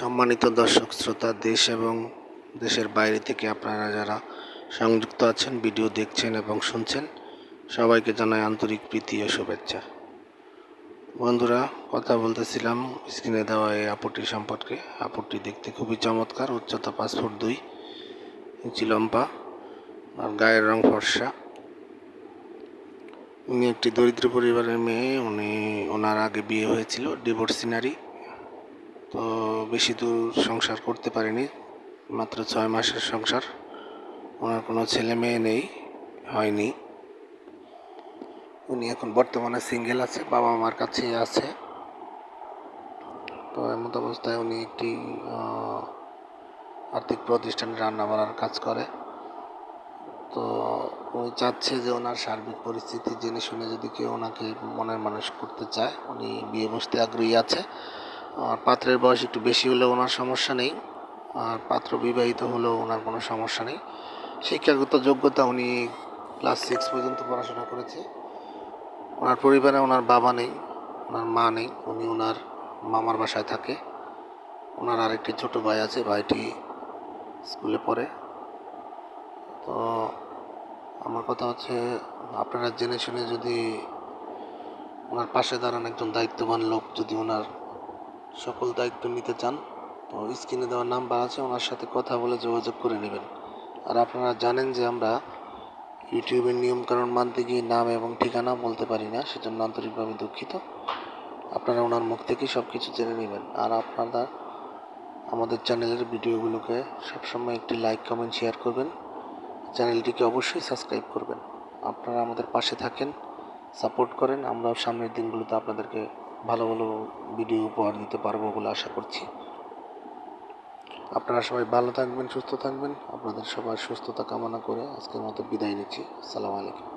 সম্মানিত দর্শক, শ্রোতা, দেশ এবং দেশের বাইরে থেকে আপনারা যারা সংযুক্ত আছেন, ভিডিও দেখছেন এবং শুনছেন, সবাইকে জানাই আন্তরিক প্রীতি ও শুভেচ্ছা। বন্ধুরা, কথা বলতেছিলাম স্ক্রিনে দেওয়া এই আপুটি সম্পর্কে। আপুটি দেখতে খুবই চমৎকার, উচ্চতা পাঁচ ফুট দুই ইঞ্চি লম্বা, আর গায়ের রং ফর্সা। উনি একটি দরিদ্র পরিবারের মেয়ে, উনি ওনার আগে বিয়ে হয়েছিল ডিভোর্স সিনারি তো বেশি দূর সংসার করতে পারেনি, মাত্র ছয় মাসের সংসার। ওনার কোনো ছেলে মেয়ে নেই, হয়নি। উনি এখন বর্তমানে সিঙ্গেল আছে বাবা মার কাছেই আছে। তো এমত অবস্থায় উনি একটি আর্থিক প্রতিষ্ঠানে রান্না বান্নার কাজ করে। তো উনি চাচ্ছে যে ওনার সার্বিক পরিস্থিতি জেনে শুনে যদি কেউ ওনাকে মনের মানুষ করতে চায়, উনি বিয়ে বসতে আগ্রহী আছে। আর পাত্রের বয়স একটু বেশি হলেও ওনার সমস্যা নেই, আর পাত্র বিবাহিত হলেও ওনার কোনো সমস্যা নেই। শিক্ষাগত যোগ্যতা উনি ক্লাস সিক্স পর্যন্ত পড়াশোনা করেছে। ওনার পরিবারে ওনার বাবা নেই, ওনার মা নেই, উনি ওনার মামার বাসায় থাকে। ওনার আরেকটি ছোট ভাই আছে, ভাইটি স্কুলে পড়ে। তো আমার কথা হচ্ছে, আপনারা জেনে শুনে যদি ওনার পাশে দাঁড়ান একজন দায়িত্ববান লোক, যদি ওনার সকল দায়িত্ব নিতে চান, তো স্ক্রিনে দেওয়ার নাম্বার আছে, ওনার সাথে কথা বলে যোগাযোগ করে নেবেন। আর আপনারা জানেন যে আমরা ইউটিউবের নিয়মকানুন মানতে গিয়ে নাম এবং ঠিকানা বলতে পারি না, সেজন্য আন্তরিকভাবে দুঃখিত। আপনারা ওনার মুখ থেকেই সব কিছু জেনে নেবেন। আর আপনারা আমাদের চ্যানেলের ভিডিওগুলোকে সবসময় একটি লাইক, কমেন্ট, শেয়ার করবেন। চ্যানেলটিকে অবশ্যই সাবস্ক্রাইব করবেন। আপনারা আমাদের পাশে থাকেন, সাপোর্ট করেন। আমরাও সামনের দিনগুলোতে আপনাদেরকে ভালো ভালো ভিডিও উপহার দিতে পারব বলে আশা করছি। আপনারা সবাই ভালো থাকবেন, সুস্থ থাকবেন। আপনাদের সবার সুস্থতা কামনা করে আজকের মতো বিদায় নিচ্ছি। আসসালামু আলাইকুম।